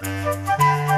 Música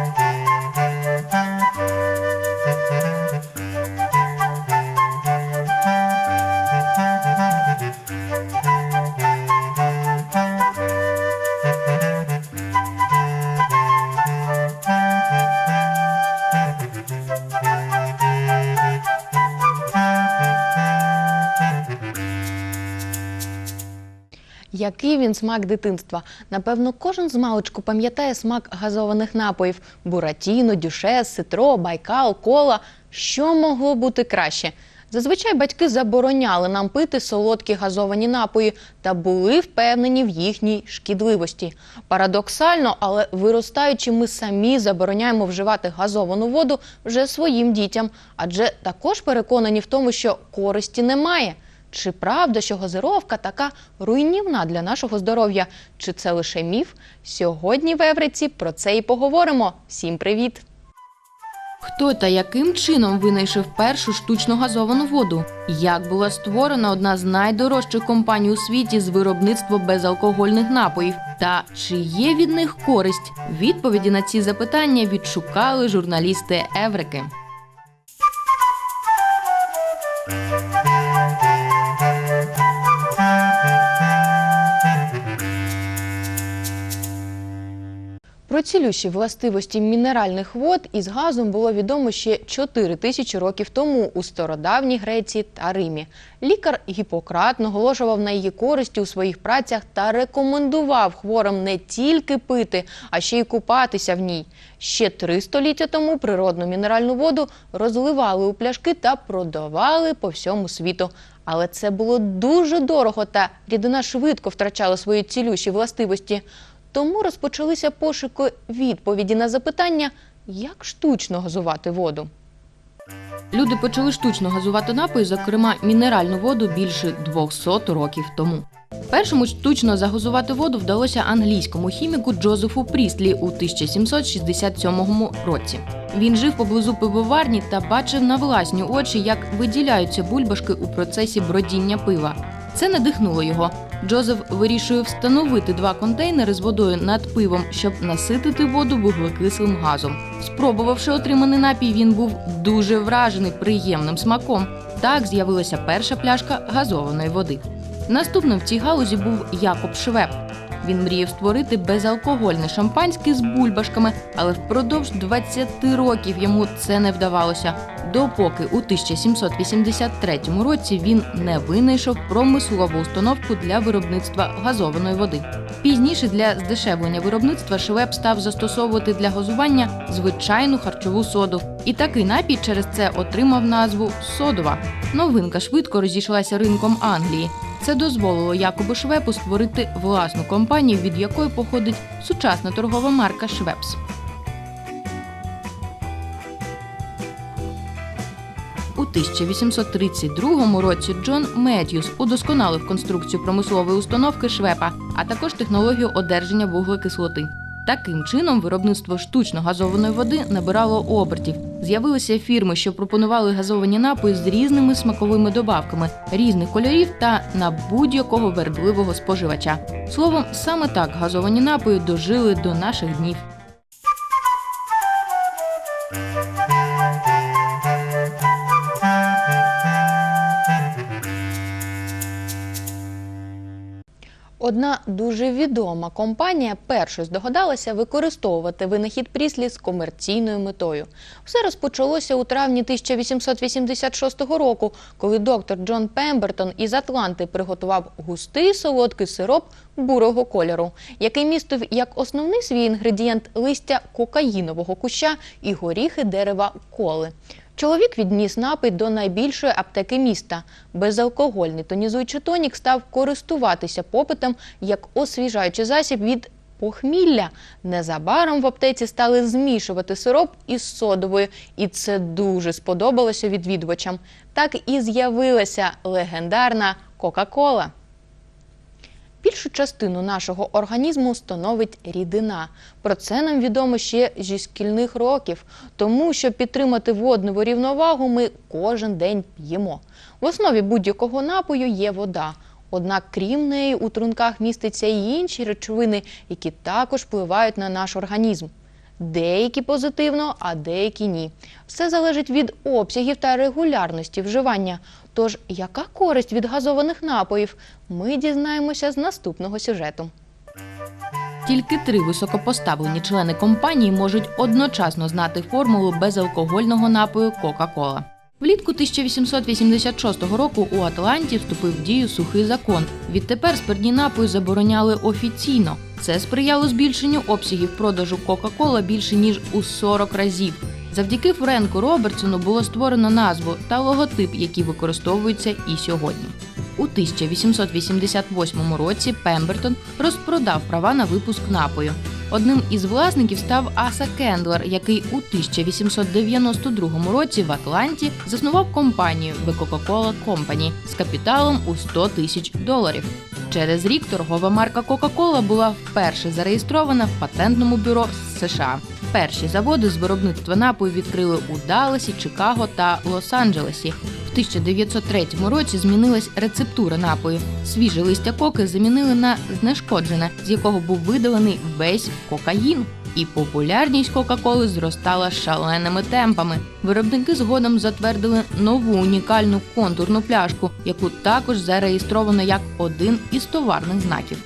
Який він смак дитинства? Напевно, кожен з маличку пам'ятає смак газованих напоїв: буратіно, дюшес, ситро, байкал, кола. Що могло бути краще? Зазвичай батьки забороняли нам пити солодкі газовані напої та були впевнені в їхній шкідливості. Парадоксально, але виростаючи, ми самі забороняємо вживати газовану воду вже своїм дітям, адже також переконані в тому, що користі немає. Чи правда, що газировка така руйнівна для нашого здоров'я? Чи це лише міф? Сьогодні в Евриці про це і поговоримо. Всім привіт! Хто та яким чином винайшов першу штучно газовану воду? Як була створена одна з найдорожчих компаній у світі з виробництва безалкогольних напоїв? Та чи є від них користь? Відповіді на ці запитання відшукали журналісти Еврики. Про цілющі властивості мінеральних вод із газом було відомо ще 4 тисячі років тому у стародавній Греції та Римі. Лікар Гіппократ наголошував на її користі у своїх працях та рекомендував хворим не тільки пити, а ще й купатися в ній. Ще три століття тому природну мінеральну воду розливали у пляшки та продавали по всьому світу. Але це було дуже дорого, та рідина швидко втрачала свої цілющі властивості. Тому розпочалися пошуки відповіді на запитання, як штучно газувати воду. Люди почали штучно газувати напої, зокрема мінеральну воду, більше 200 років тому. Першому штучно загазувати воду вдалося англійському хіміку Джозефу Прістлі у 1767 році. Він жив поблизу пивоварні та бачив на власні очі, як виділяються бульбашки у процесі бродіння пива. Це надихнуло його. Джозеф вирішує встановити два контейнери з водою над пивом, щоб наситити воду вуглекислим газом. Спробувавши отриманий напій, він був дуже вражений приємним смаком. Так з'явилася перша пляшка газованої води. Наступним в цій галузі був Якоб Швеб. Він мріяв створити безалкогольне шампанське з бульбашками, але впродовж 20 років йому це не вдавалося. Допоки у 1783 році він не винайшов промислову установку для виробництва газованої води. Пізніше для здешевлення виробництва Швеб став застосовувати для газування звичайну харчову соду. І такий напій через це отримав назву содова. Новинка швидко розійшлася ринком Англії. Це дозволило Якобу Швепу створити власну компанію, від якої походить сучасна торгова марка Швепс. У 1832 році Джон Меттьюс удосконалив конструкцію промислової установки Швепа, а також технологію одержання вуглекислоти. Таким чином, виробництво штучно газованої води набирало обертів. З'явилися фірми, що пропонували газовані напої з різними смаковими добавками, різних кольорів та на будь-якого вердливого споживача. Словом, саме так газовані напої дожили до наших днів. Одна дуже відома компанія першою здогадалася використовувати винахід Пріслі з комерційною метою. Все розпочалося у травні 1886 року, коли доктор Джон Пембертон із Атланти приготував густий солодкий сироп бурого кольору, який містив як основний свій інгредієнт листя кокаїнового куща і горіхи дерева коли. Чоловік відніс напій до найбільшої аптеки міста. Безалкогольний тонізуючий тонік став користуватися попитом як освіжаючий засіб від похмілля. Незабаром в аптеці стали змішувати сироп із содовою, і це дуже сподобалося відвідувачам. Так і з'явилася легендарна Кока-Кола. Більшу частину нашого організму становить рідина. Про це нам відомо ще зі шкільних років. Тому, щоб підтримати водну рівновагу, ми кожен день п'ємо. В основі будь-якого напою є вода. Однак, крім неї, у трунках містяться і інші речовини, які також впливають на наш організм. Деякі позитивно, а деякі ні. Все залежить від обсягів та регулярності вживання. Тож, яка користь від газованих напоїв? Ми дізнаємося з наступного сюжету. Тільки три високопоставлені члени компанії можуть одночасно знати формулу безалкогольного напою Кока-Кола. Влітку 1886 року у Атланті вступив в дію сухий закон. Відтепер спиртні напої забороняли офіційно. Це сприяло збільшенню обсягів продажу Кока-Кола більше ніж у 40 разів. Завдяки Френку Робертсону було створено назву та логотип, які використовуються і сьогодні. У 1888 році Пембертон розпродав права на випуск напою. Одним із власників став Аса Кендлер, який у 1892 році в Атланті заснував компанію The Coca-Cola Company з капіталом у 100 тисяч доларів. Через рік торгова марка Coca-Cola була вперше зареєстрована в патентному бюро США. Перші заводи з виробництва напою відкрили у Далласі, Чикаго та Лос-Анджелесі. В 1903 році змінилась рецептура напою. Свіже листя коки замінили на знешкоджене, з якого був видалений весь кокаїн. І популярність Кока-Коли зростала шаленими темпами. Виробники згодом затвердили нову унікальну контурну пляшку, яку також зареєстровано як один із товарних знаків.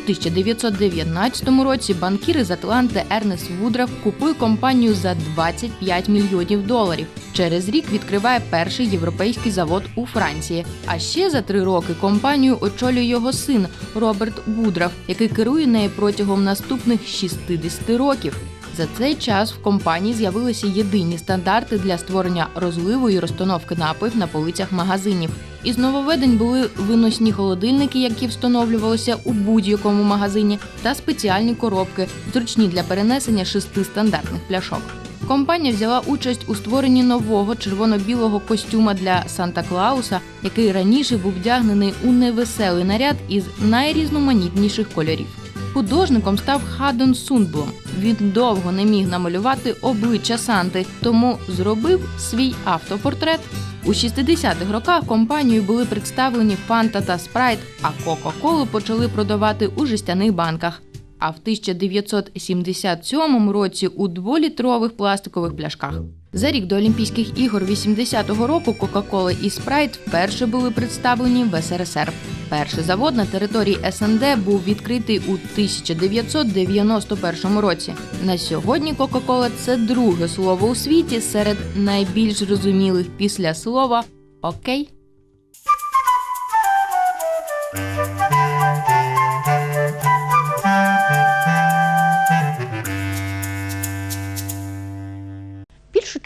У 1919 році банкір із Атланти Ернест Вудрав купує компанію за 25 мільйонів доларів. Через рік відкриває перший європейський завод у Франції. А ще за три роки компанію очолює його син Роберт Вудрав, який керує нею протягом наступних 60 років. За цей час в компанії з'явилися єдині стандарти для створення розливу і розстановки напоїв на полицях магазинів. Із нововведень були виносні холодильники, які встановлювалися у будь-якому магазині, та спеціальні коробки, зручні для перенесення шести стандартних пляшок. Компанія взяла участь у створенні нового червоно-білого костюма для Санта Клауса, який раніше був вдягнений у невеселий наряд із найрізноманітніших кольорів. Художником став Хадон Сундблом. Він довго не міг намалювати обличчя Санти, тому зробив свій автопортрет. У 60-х роках компанією були представлені Фанта та Спрайт, а Кока-Колу почали продавати у жестяних банках. А в 1977 році у дволітрових пластикових пляшках. За рік до Олімпійських ігор 80-го року Кока-Кола і Спрайт вперше були представлені в СРСР. Перший завод на території СНД був відкритий у 1991 році. На сьогодні Кока-Кола це друге слово у світі серед найбільш зрозумілих після слова Окей.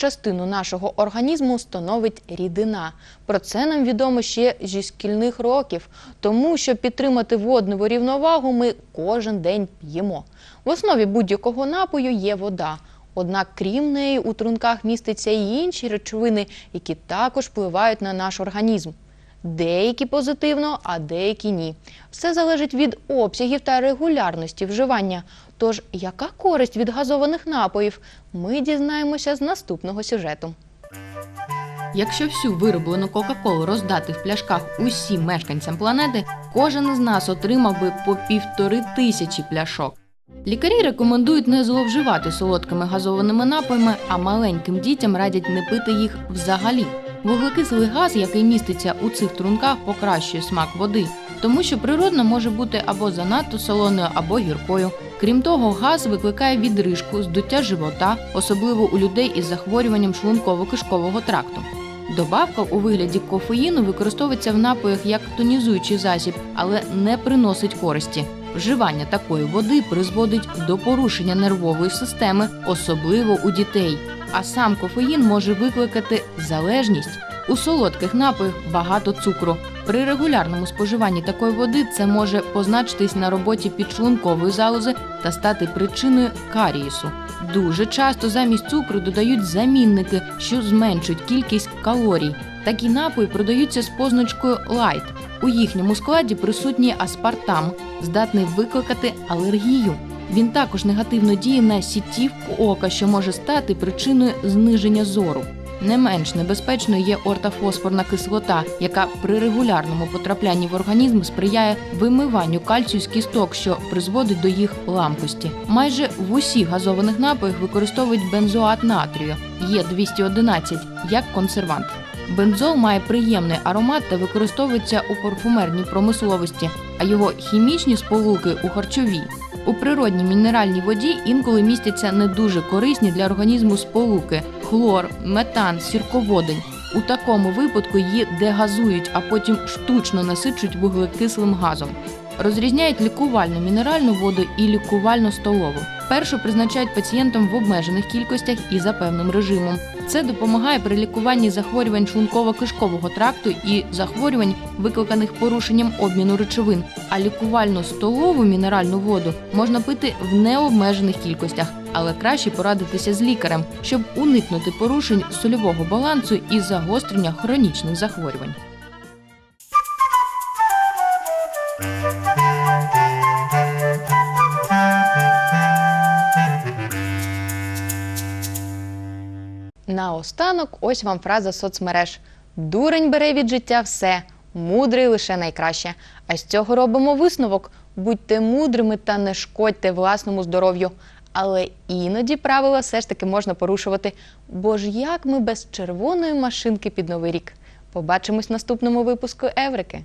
Частину нашого організму становить рідина. Про це нам відомо ще зі шкільних років, тому щоб підтримати водну рівновагу, ми кожен день п'ємо. В основі будь-якого напою є вода. Однак, крім неї, у трунках містяться і інші речовини, які також впливають на наш організм. Деякі позитивно, а деякі ні. Все залежить від обсягів та регулярності вживання. Тож, яка користь від газованих напоїв? Ми дізнаємося з наступного сюжету. Якщо всю вироблену Кока-Колу роздати в пляшках усім мешканцям планети, кожен із нас отримав би по півтори тисячі пляшок. Лікарі рекомендують не зловживати солодкими газованими напоями, а маленьким дітям радять не пити їх взагалі. Вуглекислий газ, який міститься у цих трунках, покращує смак води, тому що природно може бути або занадто солоною, або гіркою. Крім того, газ викликає відрижку, здуття живота, особливо у людей із захворюванням шлунково-кишкового тракту. Добавка у вигляді кофеїну використовується в напоях як тонізуючий засіб, але не приносить користі. Вживання такої води призводить до порушення нервової системи, особливо у дітей. А сам кофеїн може викликати залежність. У солодких напоях багато цукру. При регулярному споживанні такої води це може позначитись на роботі підшлункової залози та стати причиною карієсу. Дуже часто замість цукру додають замінники, що зменшують кількість калорій. Такі напої продаються з позначкою «лайт». У їхньому складі присутній аспартам, здатний викликати алергію. Він також негативно діє на сітівку ока, що може стати причиною зниження зору. Не менш небезпечною є ортофосфорна кислота, яка при регулярному потраплянні в організм сприяє вимиванню кальцію з кісток, що призводить до їх ламкості. Майже в усіх газованих напоях використовують бензоат натрію є 211 як консервант. Бензол має приємний аромат та використовується у парфумерній промисловості, а його хімічні сполуки у харчовій. У природній мінеральній воді інколи містяться не дуже корисні для організму сполуки хлор, метан, сірководень. У такому випадку її дегазують, а потім штучно насичують вуглекислим газом. Розрізняють лікувальну мінеральну воду і лікувальну столову. Першу призначають пацієнтам в обмежених кількостях і за певним режимом. Це допомагає при лікуванні захворювань шлунково-кишкового тракту і захворювань, викликаних порушенням обміну речовин. А лікувальну столову мінеральну воду можна пити в необмежених кількостях, але краще порадитися з лікарем, щоб уникнути порушень сольового балансу і загострення хронічних захворювань. Наостанок ось вам фраза соцмереж: Дурень бере від життя все, мудрий лише найкраще. А з цього робимо висновок: будьте мудрими та не шкодьте власному здоров'ю. Але іноді правила все ж таки можна порушувати. Бо ж як ми без червоної машинки під новий рік? Побачимось в наступному випуску Еврики.